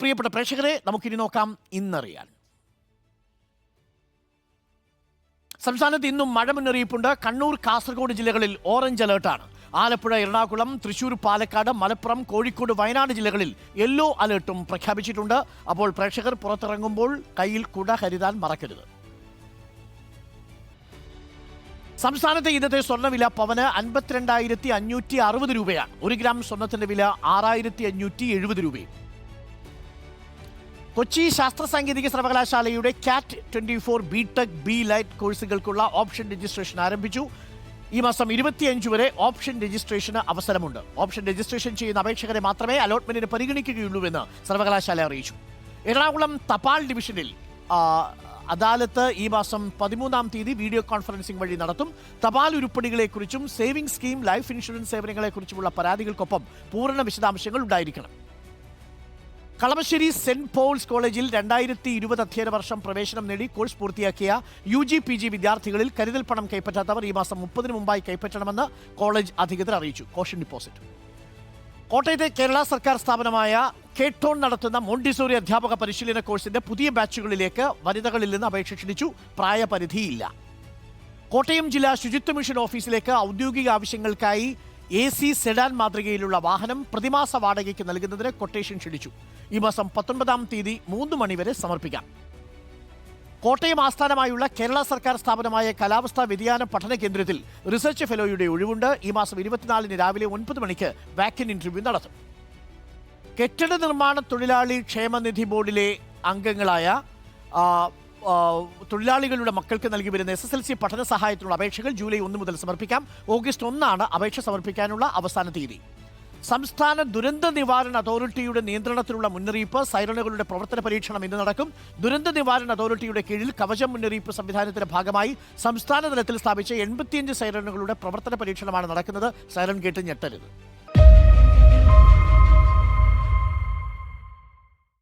പ്രിയപ്പെട്ട പ്രേക്ഷകരെ നമുക്കിനി നോക്കാം ഇന്നറിയാൻ. സംസ്ഥാനത്ത് ഇന്നും മഴ മുന്നറിയിപ്പുണ്ട്. കണ്ണൂർ കാസർഗോഡ് ജില്ലകളിൽ ഓറഞ്ച് അലേർട്ടാണ് ആലപ്പുഴ എറണാകുളം തൃശൂർ പാലക്കാട് മലപ്പുറം കോഴിക്കോട് വയനാട് ജില്ലകളിൽ യെല്ലോ അലേർട്ടും പ്രഖ്യാപിച്ചിട്ടുണ്ട്. അപ്പോൾ പ്രേക്ഷകർ പുറത്തിറങ്ങുമ്പോൾ കയ്യിൽ കുട കരുതാൻ മറക്കരുത്. സംസ്ഥാനത്തെ ഇന്നത്തെ സ്വർണവില പവന് അൻപത്തിരണ്ടായിരത്തി അഞ്ഞൂറ്റി അറുപത് രൂപയാണ്. ഒരു ഗ്രാം സ്വർണത്തിന്റെ വില ആറായിരത്തി അഞ്ഞൂറ്റി എഴുപത് രൂപയും. കൊച്ചി ശാസ്ത്ര സാങ്കേതിക സർവകലാശാലയുടെ CAT twenty four B tech B light കോഴ്സുകൾക്കുള്ള option registration ആരംഭിച്ചു. ഈ മാസം ഇരുപത്തിയഞ്ച് വരെ ഓപ്ഷൻ രജിസ്ട്രേഷന് അവസരമുണ്ട്. ഓപ്ഷൻ രജിസ്ട്രേഷൻ ചെയ്യുന്ന അപേക്ഷകരെ മാത്രമേ അലോട്ട്മെന്റിന് പരിഗണിക്കുകയുള്ളൂവെന്ന് സർവകലാശാല അറിയിച്ചു. എറണാകുളം തപാൽ ഡിവിഷനിൽ അദാലത്ത് ഈ മാസം പതിമൂന്നാം തീയതി വീഡിയോ കോൺഫറൻസിംഗ് വഴി നടത്തും. തപാൽ ഉരുപ്പടികളെക്കുറിച്ചും സേവിംഗ് സ്കീം ലൈഫ് ഇൻഷുറൻസ് സേവനങ്ങളെക്കുറിച്ചുമുള്ള പരാതികൾക്കൊപ്പം പൂർണ വിശദാംശങ്ങൾ ഉണ്ടായിരിക്കണം. കളമശ്ശേരി സെന്റ് പോൾസ് കോളേജിൽ രണ്ടായിരത്തി ഇരുപത് അധ്യയന വർഷം പ്രവേശനം നേടി കോഴ്സ് പൂർത്തിയാക്കിയ യു ജി പി ജി വിദ്യാർത്ഥികളിൽ കരുതൽ പണം കൈപ്പറ്റാത്തവർ ഈ മാസം മുപ്പതിന് മുമ്പായി കൈപ്പറ്റണമെന്ന് കോളേജ് അധികൃതർ അറിയിച്ചു. Caution deposit. കോട്ടയത്തെ കേരള സർക്കാർ സ്ഥാപനമായ കേട്ടോൺ നടത്തുന്ന മോണ്ടിസോറി അധ്യാപക പരിശീലന കോഴ്സിന്റെ പുതിയ ബാച്ചുകളിലേക്ക് വനിതകളിൽ നിന്ന് അപേക്ഷ ക്ഷണിച്ചു. പ്രായപരിധിയില്ല. കോട്ടയം ജില്ലാ ശുചിത്വ മിഷൻ ഓഫീസിലേക്ക് ഔദ്യോഗിക ആവശ്യങ്ങൾക്കായി എ സി സെഡാൻ മാതൃകയിലുള്ള വാഹനം പ്രതിമാസ വാടകയ്ക്ക് നൽകുന്നതിന് കൊട്ടേഷൻ ക്ഷണിച്ചു. ഈ മാസം പത്തൊൻപതാം തീയതി മൂന്ന് മണിവരെ സമർപ്പിക്കാം. കോട്ടയം ആസ്ഥാനമായുള്ള കേരള സർക്കാർ സ്ഥാപനമായ കാലാവസ്ഥാ വ്യതിയാന പഠന കേന്ദ്രത്തിൽ റിസർച്ച് ഫെലോയുടെ ഒഴിവുണ്ട്. ഈ മാസം ഇരുപത്തിനാലിന് രാവിലെ ഒൻപത് മണിക്ക് വാക്കിൻ ഇന്റർവ്യൂ നടത്തും. കെട്ടിട നിർമ്മാണ തൊഴിലാളി ക്ഷേമനിധി ബോർഡിലെ അംഗങ്ങളായ തൊഴിലാളികളുടെ മക്കൾക്ക് നൽകി വരുന്ന എസ് എസ് എൽ സി പഠന സഹായത്തിനുള്ള അപേക്ഷകൾ ജൂലൈ ഒന്ന് മുതൽ സമർപ്പിക്കാം. ഓഗസ്റ്റ് ഒന്നാണ് അപേക്ഷ സമർപ്പിക്കാനുള്ള അവസാന തീയതി. സംസ്ഥാന ദുരന്ത നിവാരണ അതോറിറ്റിയുടെ നിയന്ത്രണത്തിലുള്ള മുന്നറിയിപ്പ് സൈറണുകളുടെ പ്രവർത്തന പരീക്ഷണം ഇന്ന് നടക്കും. ദുരന്ത നിവാരണ അതോറിറ്റിയുടെ കീഴിൽ കവചം മുന്നറിയിപ്പ് സംവിധാനത്തിന്റെ ഭാഗമായി സംസ്ഥാന തലത്തിൽ സ്ഥാപിച്ച എൺപത്തിയഞ്ച് സൈറണുകളുടെ പ്രവർത്തന പരീക്ഷണമാണ് നടക്കുന്നത്. സൈറൺ ഗേറ്റ് ഞെട്ടരുത്.